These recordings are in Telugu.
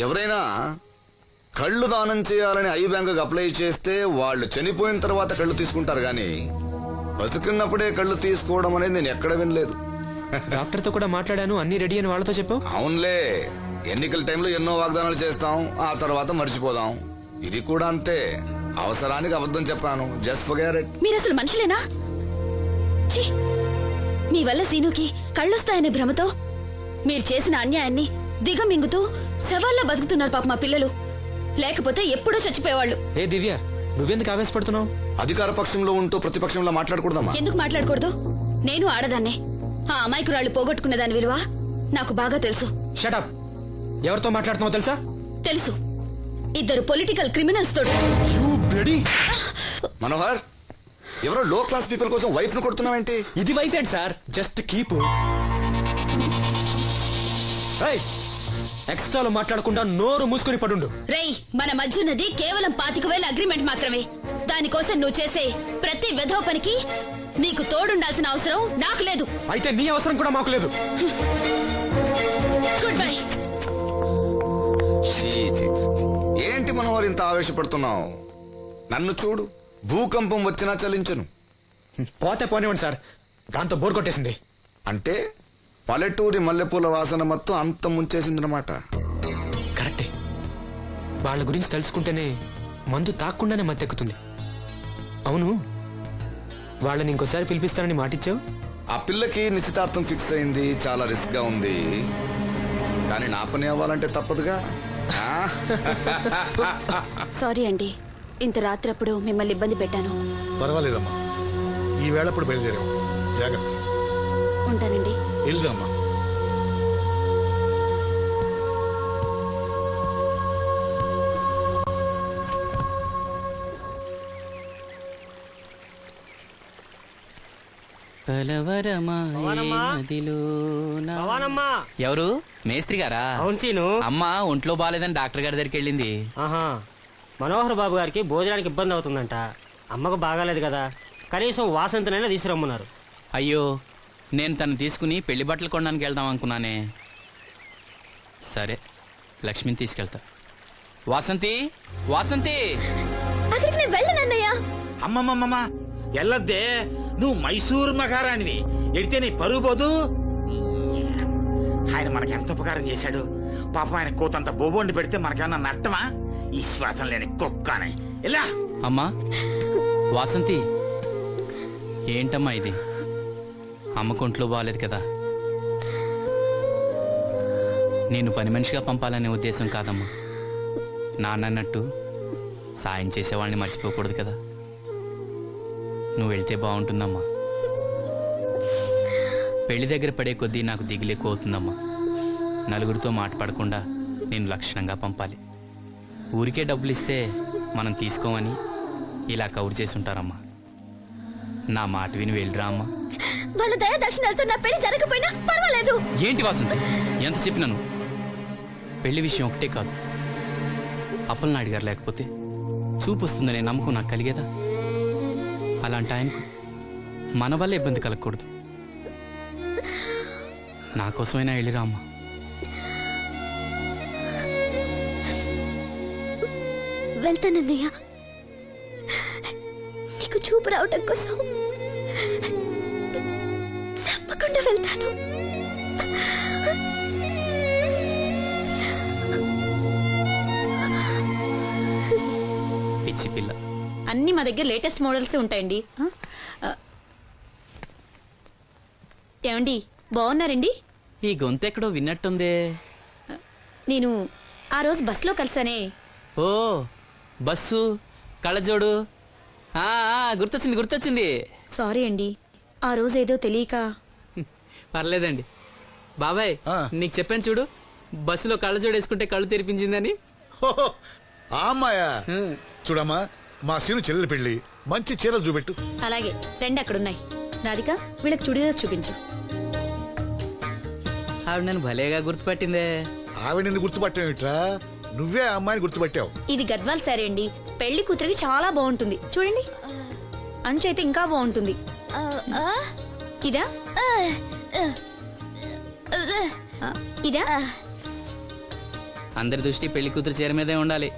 ఎవరైనా కళ్ళు దానం చేయాలని ఐ బ్యాంకుకి అప్లై చేస్తే వాళ్ళు చనిపోయిన తర్వాత కళ్ళు తీసుకుంటారు గాని బతుకున్నప్పుడే కళ్ళు తీసుకోవడం అనేది నేను ఎక్కడ వినలేదు. డాక్టర్తో కూడా మాట్లాడాను అన్ని రెడీ అని వాళ్ళతో చెప్పావు అవునులే ఎన్నికల టైంలో ఎన్నో వాగ్దానాలు చేస్తాం ఆ తర్వాత మర్చిపోదాం. ఇది కూడా అంతే. అవసరానికి అబద్ధం చెప్పాను జస్ట్ ఫర్ మీరు అసలు మనుషులేనా? ఛీ! మీ వల్ల సీనుకి కళ్ళొస్తాయనే భ్రమతో మీరు చేసిన అన్యాయాన్ని దిగమింగుతూ శవాల్లో బతుకుతున్నారు పాప మా పిల్లలు. లేకపోతే ఎప్పుడో చచ్చిపోయేవాళ్ళు. ఏ దివ్య నువ్వెందుకు ఆవేశపడుతున్నావు? అధికార పక్షంలో ఉంటూ ప్రతిపక్షంలో మాట్లాడకూడదమ్మా. ఎందుకు మాట్లాడకూడదు? నేను ఆడదాన్నే. ఆ అమాయకురాళ్ళు పోగొట్టుకునే దాని విలువ నాకు బాగా తెలుసు. షటప్ ఎవరితో మాట్లాడుతున్నావు తెలుసా? తెలుసు. ఇద్దరు పొలిటికల్ క్రిమినల్స్ తోడు మనోహర్ ఎవరో లో క్లాస్ పీపుల్ కోసం వైఫ్ను కొడుతున్నావేంటి? ఇది వైఫ్ ఏంటి సార్? జస్ట్ కీప్ ఎక్స్ట్రాలో మాట్లాడకుండా నోరు మూసుకొని పడుండు. రేయ్ మన మధ్య ఉన్నది కేవలం పాతిక వేల అగ్రిమెంట్ మాత్రమే. దానికోసం నువ్వు చేసే ప్రతి వెధవ పనికి నీకు తోడుండాల్సిన అవసరం నాకు లేదు. అయితే నీ అవసరం కూడా మాకు లేదు. గుడ్ బై ఛీ, ఛీ, ఛీ. ఏంటి మనోహర్ ఇంత ఆవేశపడుతున్నావు? నన్ను చూడు భూకంపం వచ్చినా చలించను. పోతే పోనివ్వండి సార్. దాంతో బోర్ కొట్టేసింది. అంటే? పల్లెటూరి మల్లెపూల వాసన మొత్తం అంత ముంచేసిందనమాట కరెక్టే. వాళ్ళ గురించి తెలుసుకుంటేనే మందు తాక్కుండానే మత్తెక్కుతుంది. అవును వాళ్ళని ఇంకోసారి పిలిపిస్తానని మాటిచ్చావు? ఆ పిల్లకి నిశ్చితార్థం ఫిక్స్ అయింది చాలా రిస్క్గా ఉంది. కానీ నా పని అవ్వాలంటే తప్పదుగా? ఆ? సారీ అండి ఇంత రాత్రప్పుడు మిమ్మల్ని ఇబ్బంది పెట్టాను. పర్వాలేదమ్మా. ఈ వేళప్పుడు బయలుదేరావు జాగ్రత్త. ఉంటానండి. ఎవరు? మేస్త్రి గారా? అవును సీను అమ్మ ఒంట్లో బాగాలేదని డాక్టర్ గారి దగ్గరికి వెళ్ళింది. ఆహా. మనోహర్ బాబు గారికి భోజనానికి ఇబ్బంది అవుతుందంట. అమ్మకు బాగాలేదు కదా. కనీసం వాసంతనైనా తీసుకురమ్మన్నారు. అయ్యో నేను తను తీసుకుని పెళ్ళి బట్టలు కొనడానికి వెళ్దాం అనుకున్నానే. సరే లక్ష్మిని తీసుకెళ్తా. వాసంతి వాసంతి! అక్కడికి నేను అమ్మమ్మమ్మమ్మ ఎల్లద్దే నువ్వు మైసూరు మహారాణివి. ఎడితే నీ పరుగు పోదు. ఆయన మనకి ఎంత ఉపకారం చేశాడు. పాపం ఆయన కోతంత బోబోండి పెడితే మనకేమన్నా నట్టమా? ఈ శ్వాసం లేని కుక్కని. ఇలా అమ్మా వాసంతి ఏంటమ్మా ఇది? అమ్మకు ఒంట్లో బాగాలేదు కదా. నేను పని మనిషిగా పంపాలనే ఉద్దేశం కాదమ్మా. నాన్నన్నట్టు సాయం చేసేవాళ్ళని మర్చిపోకూడదు కదా. నువ్వు వెళ్తే బాగుంటుందమ్మా. పెళ్ళి దగ్గర పడే కొద్దీ నాకు దిగులు ఎక్కువ అవుతుందమ్మా. నలుగురితో మాట పడకుండా నేను లక్షణంగా పంపాలి. ఊరికే డబ్బులు ఇస్తే మనం తీసుకోమని ఇలా కవర్ చేసి ఉంటారమ్మా. నా మాట విని వెళ్ళిరా అమ్మా. వాళ్ళ దయ దక్షిణాలతో నా పెళ్ళి జరగకపోయినా పర్వాలేదు. ఏంటి వాసంతి ఎంత చెప్పినాను పెళ్ళి విషయం ఒకటే కాదు. అప్పలనాయుడు గారు లేకపోతే చూపు వస్తుందనే నమ్మకం నాకు కలిగేదా? అలాంటి ఆయనకు మన వల్ల ఇబ్బంది కలగకూడదు. నా కోసమైనా వెళ్ళిరా అమ్మా. వెళ్తానన్నయ్య. చూపు రావటం కోసం తప్పకుండా వెళ్తాను. పిచ్చి పిల్ల. అన్ని మా దగ్గర లేటెస్ట్ మోడల్స్ ఉంటాయండి. ఆ? ఆ. ఏమండి బాగున్నారండి? ఈ గొంతు ఎక్కడో విన్నట్టుందే. నేను ఆ రోజు బస్సులో కలిసానే ఓ బస్సు కళ్ళజోడు ఆ, ఆ, గుర్తొచ్చింది గుర్తొచ్చింది. సారీ అండి. ఆ రోజు ఏదో తెలియక. పర్లేదండి. బాబాయ్ ఆ. నీకు చెప్పాను చూడు బస్సులో కళ్ళజోడు వేసుకుంటే కళ్ళు తెరిపించిందని. హోహో, ఆ అమ్మాయా? హ్మ్. చూడమ్మా మా సీను చెల్లెలి పెళ్ళి మంచి చీరలు చూపెట్టు. అలాగే రెండు అక్కడున్నాయి. రాధిక వీళ్ళకి చుడిదార్ చూపించు. ఆవిడ నన్ను భలేగా గుర్తుపట్టిందే. ఆవిడని గుర్తుపట్టావిట్రా నువ్వే ఆ అమ్మాయిని గుర్తుపట్టావు. ఇది గద్వాల్ సారీ అండి. పెళ్ళి కూతురికి చాలా బాగుంటుంది. చూడండి. అంచు అయితే ఇంకా బాగుంటుంది. ఇదా? ఇదా? అందరి దృష్టి పెళ్ళి కూతురు చీర మీదే ఉండాలి.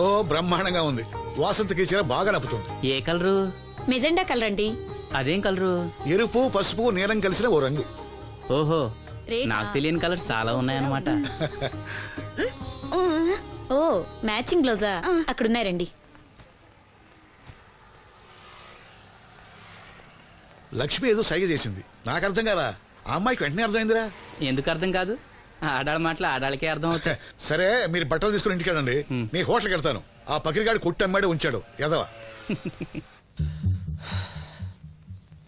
ఓ బ్రహ్మాండంగా ఉంది. వాసంతకి చీర బాగా నప్పుతుంది. ఏ కలరు? మెజెండా కలర్ అండి. అదేం కలరు? ఎరుపు పసుపు నీలం కలిసిన ఓ రంగు. ఓహో. నాకు తెలియని కలర్స్ చాలా ఉన్నాయన్నమాట. ఓ మ్యాచింగ్ బ్లౌజా? అక్కడ ఉన్నారండి లక్ష్మి ఏదో సైగ చేసింది. నాకు అర్థం కదా ఆ అమ్మాయికి వెంటనే అర్థమైందిరా. ఎందుకు అర్థం కాదు? ఆడాళ్ళ మాటలు ఆడాళ్ళకే అర్థం అవుతాయి సరే మీరు బట్టలు తీసుకుని ఇంటికి వెళ్ళండి. నీ హోటల్కి వెళ్తాను. ఆ పకిరిగాడు కొట్టి అమ్మాడే ఉంచాడు. ఎదవా?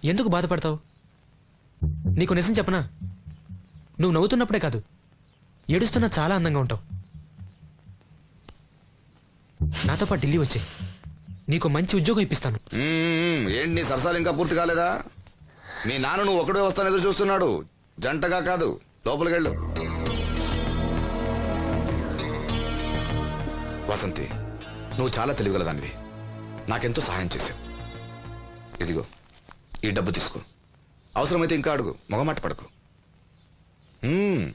ఎందుకు బాధపడతావు? నీకు నిజం చెప్పనా? నువ్వు నవ్వుతున్నప్పుడే కాదు. ఏడుస్తున్నా చాలా అందంగా ఉంటావు. నాతో పాటు ఢిల్లీ వచ్చాయి. నీకు మంచి ఉద్యోగం ఇప్పిస్తాను. మ్మ్, ఏంటి నీ సరసాలు ఇంకా పూర్తి కాలేదా? నీ నాన్న నువ్వు ఒకడే వస్తాను ఎదురు చూస్తున్నాడు. జంటగా కాదు. లోపలికి వెళ్ళు వసంతి నువ్వు చాలా తెలివిగలదానివి. నాకెంతో సహాయం చేసావు ఇదిగో ఈ డబ్బు తీసుకో. అవసరమైతే ఇంకా అడుగు. మొగమాట పడకు. మ్మ్.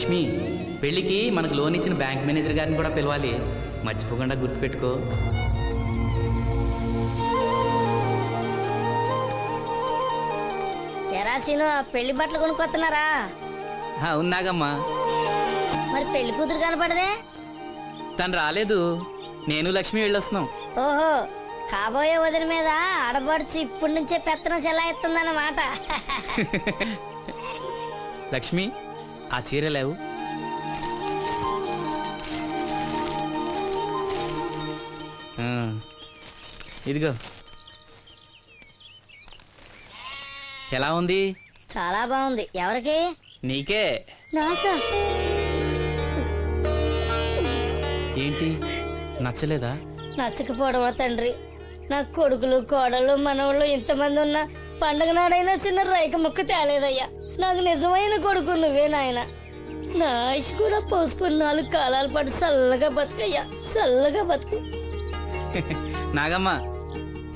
లక్ష్మి పెళ్ళికి మనకు లోన్ ఇచ్చిన బ్యాంక్ మేనేజర్ గారిని కూడా పిలవాలి. మర్చిపోకుండా గుర్తుపెట్టుకో. తెరాసీను పెళ్ళి బట్టలు కొనుక్కొస్తున్నారా? ఉన్నాగమ్మా. మరి పెళ్ళి కూతురు కనపడదే? తను రాలేదు. నేను లక్ష్మి వెళ్ళొస్తున్నాం. ఓహో కాబోయే వదిన మీద ఆడబడుచు ఇప్పటి నుంచే పెత్తనం చెలాయిస్తుందన్నమాట లక్ష్మి ఆ చీర లేవు. ఇదిగో. ఎలా ఉంది? చాలా బాగుంది. ఎవరికి? నీకే. నాకా? ఏంటి? నచ్చలేదా? నచ్చకపోవడమా తండ్రి? నా కొడుకులు కోడలు మనవళ్ళు ఇంతమంది ఉన్నా పండగ నాడైనా చిన్న రైక ముక్క తేలేదయ్యా. నాకు నిజమైన కొడుకు నువ్వే నాయన. నా ఆయుష్ కూడా పోసుకుని నాలుగు కాలాల పాటు చల్లగా బతుకయ్యా. చల్లగా బతుకు. నాగమ్మ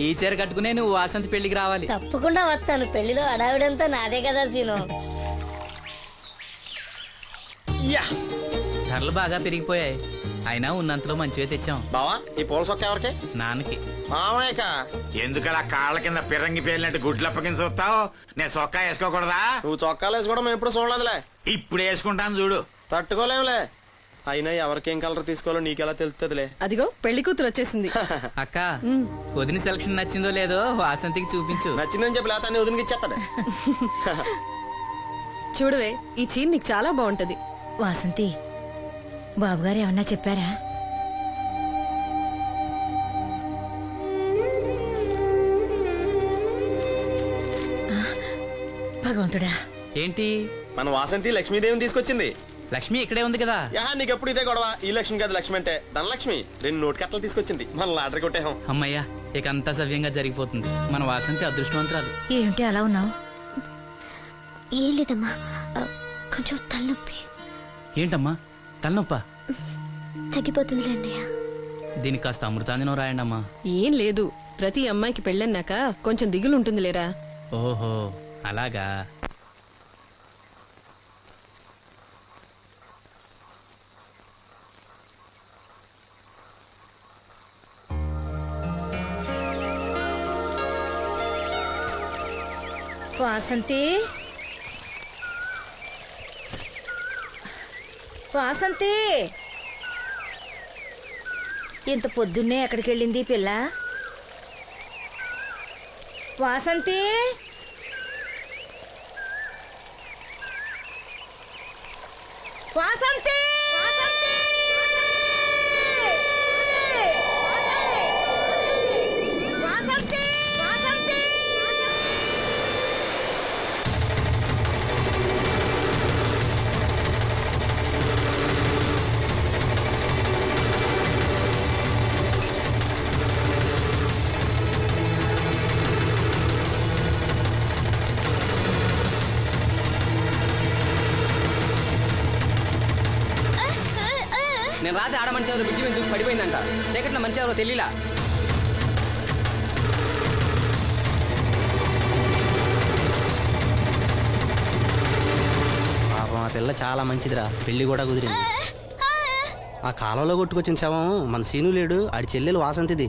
ఈ చీర కట్టుకునే నువ్వు వాసంతి పెళ్ళికి రావాలి. తప్పకుండా వస్తాను. పెళ్ళిలో అడావిడంతా నాదే కదా సీను. ధరలు బాగా పెరిగిపోయాయి. అయినా ఉన్నంతలో మంచివే తెచ్చాం. బావా ఈ పూల సొక్క ఎవరికి? నాన్నకి. మామయ్యక. ఎందుకలా కాళ్ళ కింద పిరంగి పేలినట్టు గుడ్లు అప్పకించి చూస్తావు? నేను సొక్కా వేసుకోకూడదా? నువ్వు చొక్కాలు వేసుకోవడం మేము ఎప్పుడు చూడలేదులే. ఇప్పుడు వేసుకుంటాను చూడు. తట్టుకోలేములే. అయినా ఎవరికేం కలర్ తీసుకోవాలో నీకెలా తెలుస్తుందిలే అదిగో పెళ్ళి కూతురు వచ్చేసింది. అక్క వదిన సెలక్షన్ నచ్చిందో లేదో వాసంతికి చూపించు. నచ్చిందని చెప్పి లేత వదిలికి ఇచ్చేస్తాడు. చూడవే ఈ చీర నీకు చాలా బాగుంటది. వాసంతి బాబుగారు ఏమన్నా చెప్పారా? భగవంతుడా. ఏంటి? మన వాసంతి లక్ష్మీదేవిని తీసుకొచ్చింది. లక్ష్మి ఇక్కడే ఉంది కదా. యా నీకెప్పుడు ఇదే గొడవ? ఈ లక్ష్మి కాదు లక్ష్మి అంటే ధనలక్ష్మి. రెండు నోటు కట్టలు తీసుకొచ్చింది. మన లాటరీ కొట్టేహం అమ్మయ్యా ఇక అంతా సవ్యంగా జరిగిపోతుంది. మన వాసంతి అదృష్టవంతురాలు. ఏమిటి అలా ఉన్నావు? ఏం లేదమ్మా. కొంచెం తలనొప్పి. ఏంటమ్మా? తలనొప్ప? తగ్గిపోతుంది అన్నయ్య దీనికి కాస్త అమృతాంజనం రాయండి అమ్మా ఏం లేదు. ప్రతి అమ్మాయికి పెళ్ళన్నాక కొంచెం దిగులు ఉంటుంది లేరా ఓహో అలాగా. వాసంతి వాసంతి! ఇంత పొద్దున్నే ఎక్కడికి వెళ్ళింది పిల్ల? వాసంతి! వాసంతి! పడిపోయిందంట. చీకట్లో మనిషి ఎవరో తెలియలా పాపం ఆ పిల్ల చాలా మంచిదిరా. పెళ్ళి కూడా కుదిరింది. ఆ కాలంలో కొట్టుకొచ్చిన శవం మన సీను లేడు ఆడి చెల్లెలు వాసంతిది.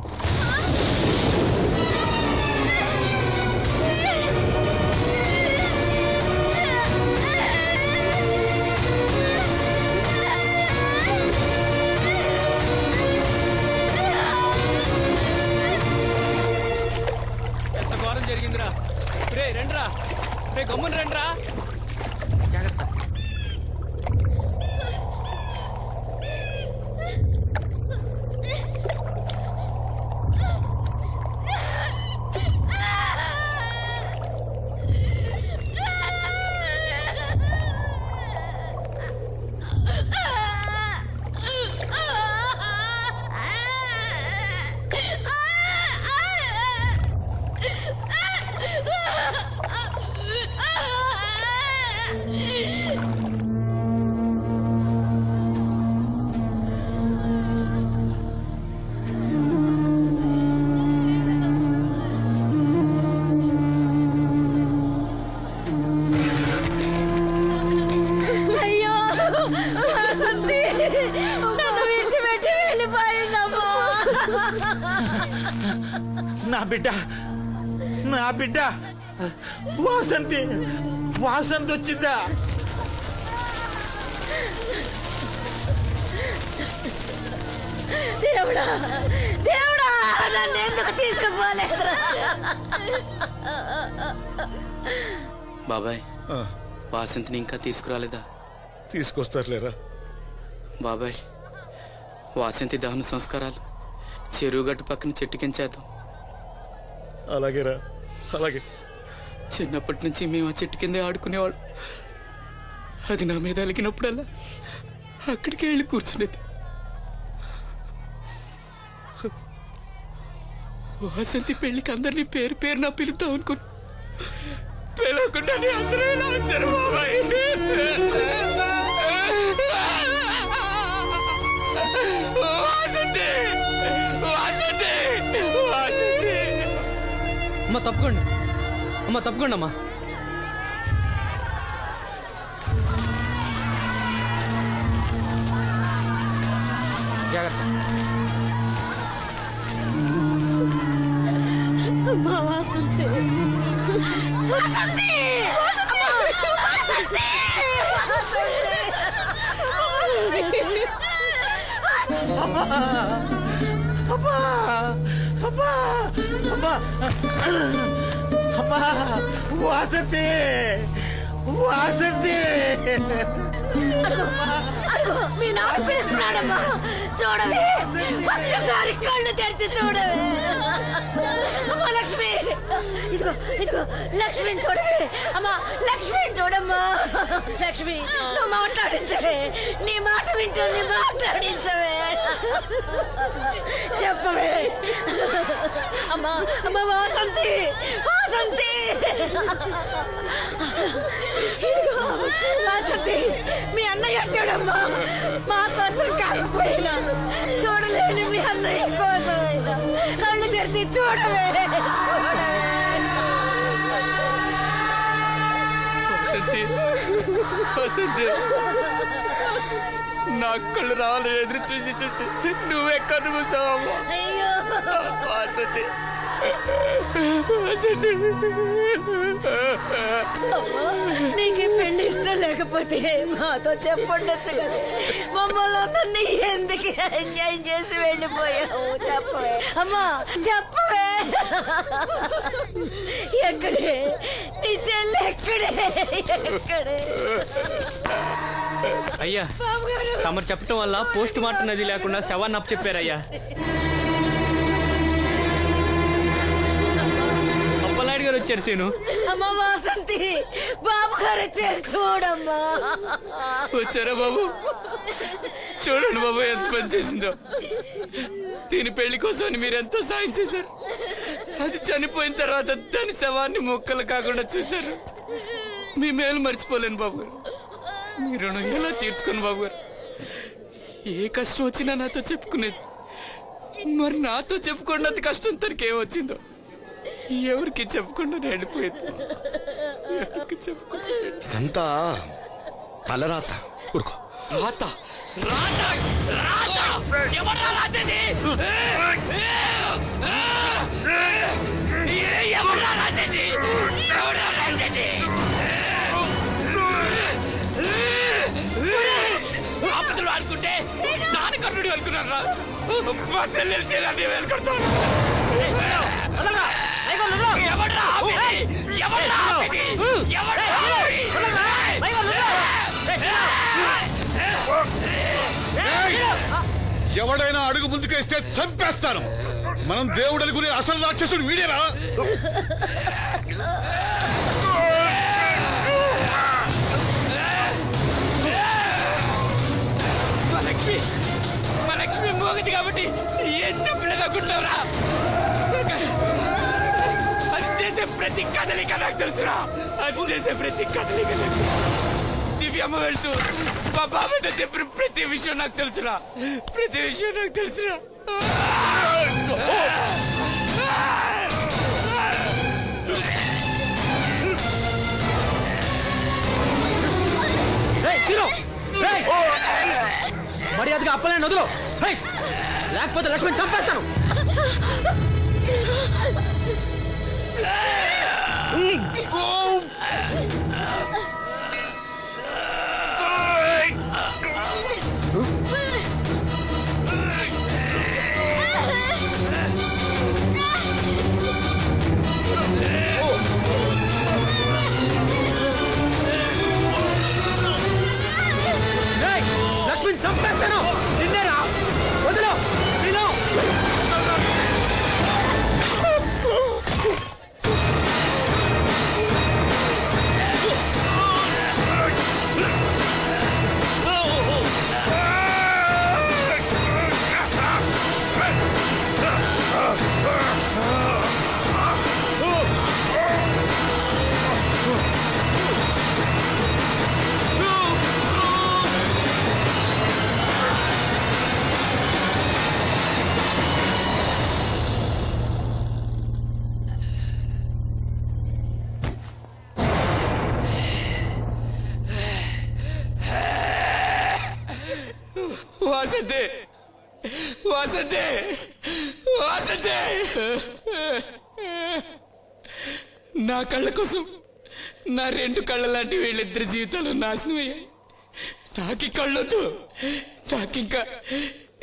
నా బిడ్డ నా బిడ్డ వాసంతి వాసంతి వచ్చిందా? దేవుడా దేవుడా నన్ను ఎందుకు తీసుకుపోలేదురా? బాబాయ్ ఆ, వాసంతిని ఇంకా తీసుకురాలేదా? తీసుకొస్తారులేరా? బాబాయ్ వాసంతి దహన సంస్కారాలు. చెరువు గట్టు పక్కన చెట్టు కించేద్దాం అలాగేరా అలాగే. చిన్నప్పటి నుంచి మేము ఆ చెట్టు కిందే ఆడుకునేవాడు అది నా మీద అలిగినప్పుడల్లా అక్కడికే వెళ్ళి కూర్చునేది. వాసంతి పెళ్ళికి అందరినీ పేరు పేరు నా పిలుద్దాం అనుకుని. పిలవకుండానే అందరూ ఇలా వచ్చారు బాబాయ్. అమ్మ తప్పుకోండి అమ్మ తప్పుకోండి అమ్మా జాగ్రత్త అమ్మా వసంతి వసంతి వసంతి అమ్మా వాసంతి వాసంతి. అదిగో మీ నాన్న పిలుస్తున్నాడమ్మా. చూడవే. ఒక్కసారి కళ్ళు తెరిచి చూడవే. లక్ష్మి. ఇదిగో ఇదిగో లక్ష్మిని చూడవే. అమ్మా లక్ష్మిని చూడమ్మా. లక్ష్మి నువ్వు మాట్లాడించవే. నీ మాట వింటుంది మాట్లాడించవే. చెప్పవే. అమ్మా అమ్మా వాసంతి వాసంతి. వాసంతి మీ అన్నయ్య చూడమ్మా మా కోసం కాకపోయినా చూడలేని మీ అన్నయ్య కోసం కళ్ళు తెరిచి చూడవే. వసంతి నా కళ్ళు రావాలి ఎదురు చూసి చూసి. నువ్వెక్కడ మూసావమ్మా. అయ్యో. వసంతి నీకు పెళ్ళి ఇష్టం లేకపోతే మాతో చెప్పండొచ్చు కదా మమ్మల్ని అందరినీ ఎందుకు ఎంజాయ్ చేసి వెళ్ళిపోయావు? చెప్పవే. అమ్మా చెప్పవే. ఎక్కడే? నీ చెల్లి ఎక్కడే? ఎక్కడే? అయ్యా తమరు చెప్పటం వల్ల పోస్ట్ మార్టం నది లేకుండా శవాన్ని అప్ చెప్పారయ్యా వచ్చారు సీను. అమ్మ వాసంతి బాబు గారు వచ్చారు చూడమ్మా. వచ్చారా బాబు? చూడండి బాబు ఎంత పని చేసిందో. దీని పెళ్ళి కోసం మీరు ఎంతో సాయం చేశారు? అది చనిపోయిన తర్వాత దాని శవాన్ని మొక్కలు కాకుండా చూశారు. మీ మేలు మర్చిపోలేను బాబు గారు. మీ రుణం ఎలా తీర్చుకోను బాబు గారు? ఏ కష్టం వచ్చినా నాతో చెప్పుకునేది. మరి నాతో చెప్పుకున్నంత కష్టం తనకి ఏమొచ్చిందో ఎవరికి చెప్పకుండా వెళ్ళిపోయింది ఎవరికి చెప్పకుండా ఇదంతా తలరాత. ఊరుకో. రాత. రాత. రాత. ఎవరా రాసేది ఎవరా రాసేది ఎవరా రాసేది ఆపదలు అనుకుంటే నాన్నకర్ణుడు అనుకున్నారా మా చెల్లెలు చేయాలని వెళ్ళుకుంటాను ఎవడైనా అడుగు ముందుకేస్తే చంపేస్తాను. మనం దేవుడు అనుకునే అసలు రాక్షసుడు వీడేరా లక్ష్మి మా లక్ష్మి మోగది కాబట్టి ఏం చెప్పలేదనుకుంటావురా అది చేసే ప్రతి కదలిక నాకు తెలుసురా. అది చేసే ప్రతి కదలిక నాకు దివ్యమ్మ వెళ్తూ మా చెప్పిన ప్రతి విషయం నాకు తెలుసురా. ప్రతి విషయం నాకు తెలుసురా. మర్యాదగా అప్పలేని వదులు. హై! లేకపోతే లక్ష్మణ్ చంపేస్తాను. రెండు కళ్ళ లాంటి వీళ్ళిద్దరి జీవితాలు నాశనం అయ్యాయి నాకి కళ్ళొద్దు. నాకింకా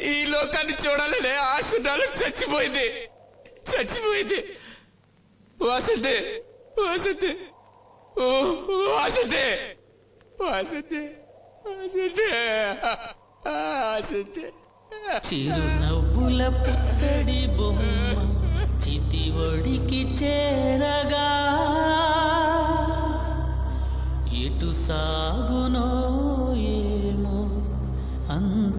ఈ లోకాన్ని చూడాలనే ఆశ నాలో చచ్చిపోయింది. చచ్చిపోయింది. వాసంతి వాసంతి ఓ వాసంతి వాసంతి వాసంతి వాసంతి చిరునవ్వుల పుత్తడి బొమ్మ చితి ఒడికి చేరగా ఎటు సాగునో?